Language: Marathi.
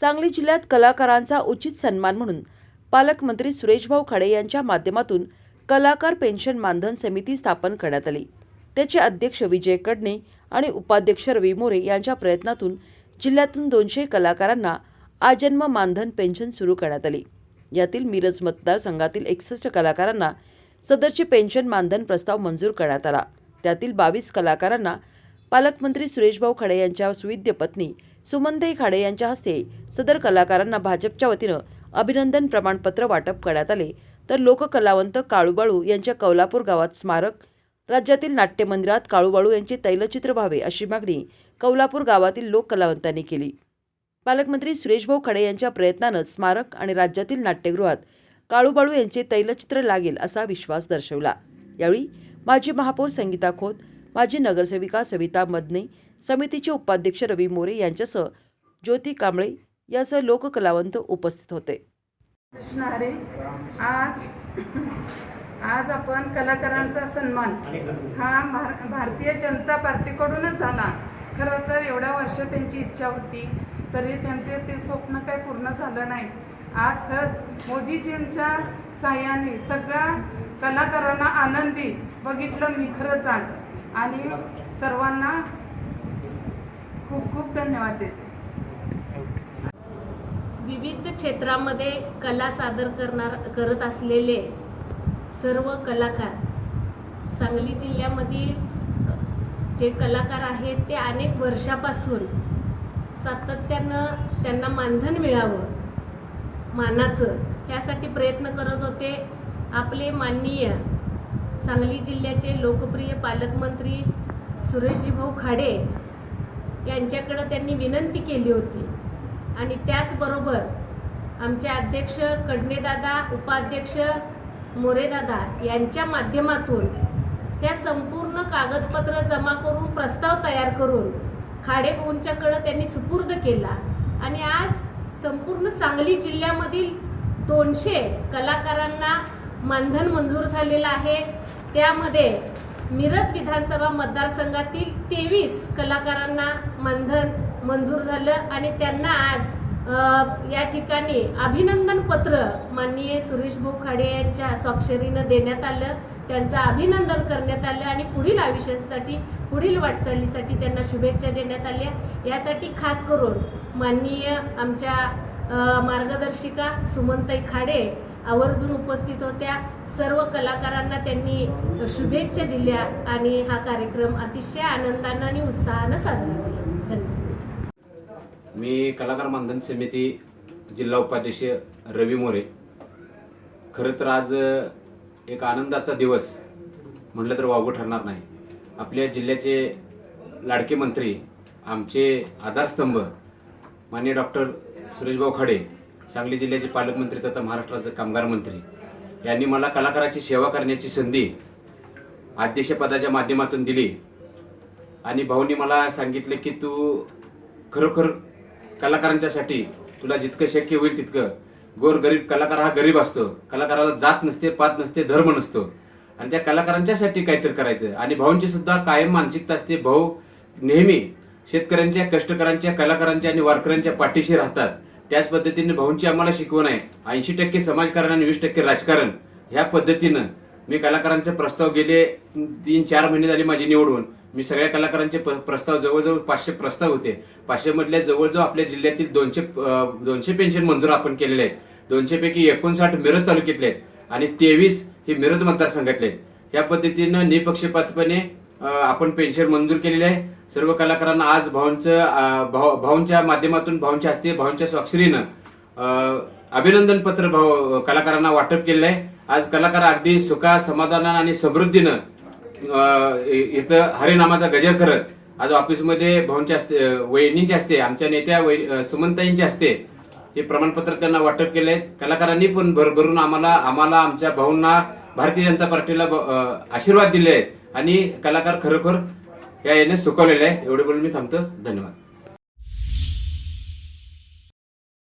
सांगली जिल्ह्यात कलाकारांचा उचित सन्मान म्हणून पालकमंत्री सुरेशभाऊ खाडे यांच्या माध्यमातून कलाकार पेन्शन मानधन समिती स्थापन करण्यात आली. त्याचे अध्यक्ष विजय कडणे आणि उपाध्यक्ष रवी मोरे यांच्या प्रयत्नातून जिल्ह्यातून दोनशे कलाकारांना आजन्म मानधन पेन्शन सुरू करण्यात आली. यातील मिरज मतदारसंघातील एकसष्ट कलाकारांना सदरचे पेन्शन मानधन प्रस्ताव मंजूर करण्यात आला. त्यातील बावीस कलाकारांना पालकमंत्री सुरेशभाऊ खाडे यांच्या सुविद्य पत्नी सुमनदेई खाडे यांच्या हस्ते सदर कलाकारांना भाजपच्या वतीनं अभिनंदन प्रमाणपत्र वाटप करण्यात आले. तर लोककलावंत काळूबाळू यांच्या कौलापूर गावात स्मारक राज्यातील नाट्यमंदिरात काळूबाळू यांचे तैलचित्र व्हावे अशी मागणी कौलापूर गावातील लोककलावंतांनी केली. पालकमंत्री सुरेशभाऊ खडे यांच्या प्रयत्नानं स्मारक आणि राज्यातील नाट्यगृहात काळूबाळू यांचे तैलचित्र लागेल असा विश्वास दर्शवला. यावेळी माजी महापौर संगीता खोत माजी नगरसेविका सविता मदने समितीचे उपाध्यक्ष रवी मोरे यांच्यासह ज्योती कांबळे यासह लोककलावंत उपस्थित होते. आज आज आपण कलाकारांचा सन्मान हा भार भारतीय जनता पार्टीकडूनच झाला. खरं तर एवढ्या वर्ष त्यांची इच्छा होती तरी त्यांचे ते स्वप्न काही पूर्ण झालं नाही. आज खरंच मोदीजींच्या साह्याने सगळ्या कलाकारांना आनंदी बघितलं मी खरंच आज. आणि सर्वांना खूप खूप धन्यवाद देते. विविध क्षेत्रामध्ये कला सादर करणार करत असलेले सर्व कलाकार सांगली जिल्ह्यामधील जे कलाकार आहेत ते अनेक वर्षापासून सातत्यानं त्यांना मानधन मिळावं मानाचं ह्यासाठी प्रयत्न करत होते. आपले माननीय सांगली जिल्ह्याचे लोकप्रिय पालकमंत्री सुरेशजीभाऊ खाडे यांच्याकडं त्यांनी विनंती केली होती. आणि त्याचबरोबर आमचे अध्यक्ष कडणेदादा उपाध्यक्ष मोरेदादा यांच्या माध्यमातून त्या संपूर्ण कागदपत्र जमा करून प्रस्ताव तयार करून खाडेभाऊंच्याकडं त्यांनी सुपूर्द केला. आणि आज संपूर्ण सांगली जिल्ह्यामधील दोनशे कलाकारांना मानधन मंजूर झालेलं आहे. त्यामध्ये मिरज विधानसभा मतदारसंघातील तेवीस कलाकारांना मानधन मंजूर झालं आणि त्यांना आज या ठिकाणी अभिनंदन पत्र माननीय सुरेश भाऊ खाडे यांच्या स्वाक्षरीनं देण्यात आलं. त्यांचं अभिनंदन करण्यात आलं आणि पुढील आयुष्यासाठी पुढील वाटचालीसाठी त्यांना शुभेच्छा देण्यात आल्या. यासाठी खास करून माननीय आमच्या मार्गदर्शिका सुमनताई खाडे आवर्जून उपस्थित होत्या. सर्व कलाकारांना त्यांनी शुभेच्छा दिल्या आणि हा कार्यक्रम अतिशय आनंदानं आणि उत्साहानं साजरा झाला धन्यवाद. मी कलाकार मानधन समिती जिल्हा उपाध्यक्ष रवी मोरे. खरं तर आज एक आनंदाचा दिवस म्हटलं तर वावगं ठरणार नाही. आपल्या जिल्ह्याचे लाडके मंत्री आमचे आधारस्तंभ माननीय डॉक्टर सुरेशभाऊ खडे सांगली जिल्ह्याचे पालकमंत्री तथा महाराष्ट्राचे कामगार मंत्री यांनी मला कलाकाराची सेवा करण्याची संधी अध्यक्षपदाच्या माध्यमातून दिली. आणि भाऊनी मला सांगितलं की तू खरोखर कलाकारांच्यासाठी तुला जितकं शक्य होईल तितकं. गोर गरीब कलाकार हा गरीब असतो. कलाकाराला जात नसते पात नसते धर्म नसतो. आणि त्या कलाकारांच्यासाठी काहीतरी करायचं. आणि भाऊंची सुद्धा कायम मानसिकता असते. भाऊ नेहमी शेतकऱ्यांच्या कष्टकऱ्यांच्या कलाकारांच्या आणि वारकऱ्यांच्या पाठीशी राहतात. त्याच पद्धतीने भाऊंची आम्हाला शिकवण आहे. ऐंशी टक्के समाजकारण आणि वीस टक्के राजकारण. ह्या पद्धतीनं मी कलाकारांचे प्रस्ताव गेले तीन चार महिने झाले माझी निवडून. मी सगळ्या कलाकारांचे प- प्रस्ताव जवळजवळ पाचशे प्रस्ताव होते. पाचशे मधल्या जवळजवळ आपल्या जिल्ह्यातील दोनशे दोनशे पेन्शन मंजूर आपण केलेले आहेत. दोनशे पैकी एकोणसाठ मिरज तालुक्यातले आहेत आणि तेवीस हे मिरज मतदारसंघातले आहेत. या पद्धतीनं निपक्षपातपणे आपण पेन्शन मंजूर केलेली आहे. सर्व कलाकारांना आज भाऊंचं भाऊ भाऊंच्या माध्यमातून भाऊंच्या हस्ते भाऊंच्या स्वाक्षरीनं अभिनंदन पत्र भाऊ कलाकारांना वाटप केलेलं आहे. आज कलाकार अगदी सुखा समाधानानं आणि समृद्धीनं इथं हरिनामाचा गजर करत आज ऑफिसमध्ये भाऊंच्या हस्ते वहिनींच्या हस्ते आमच्या नेत्या सुमंताईंच्या हस्ते हे प्रमाणपत्र त्यांना वाटप केले कलाकारांनी पण भरभरून आम्हाला आम्हाला आमच्या भाऊंना भारतीय जनता पार्टीला आशीर्वाद दिले आहेत. आणि कलाकार खरोखर या याने सुकवलेलं आहे. एवढे बोलून मी थांबतो. धन्यवाद.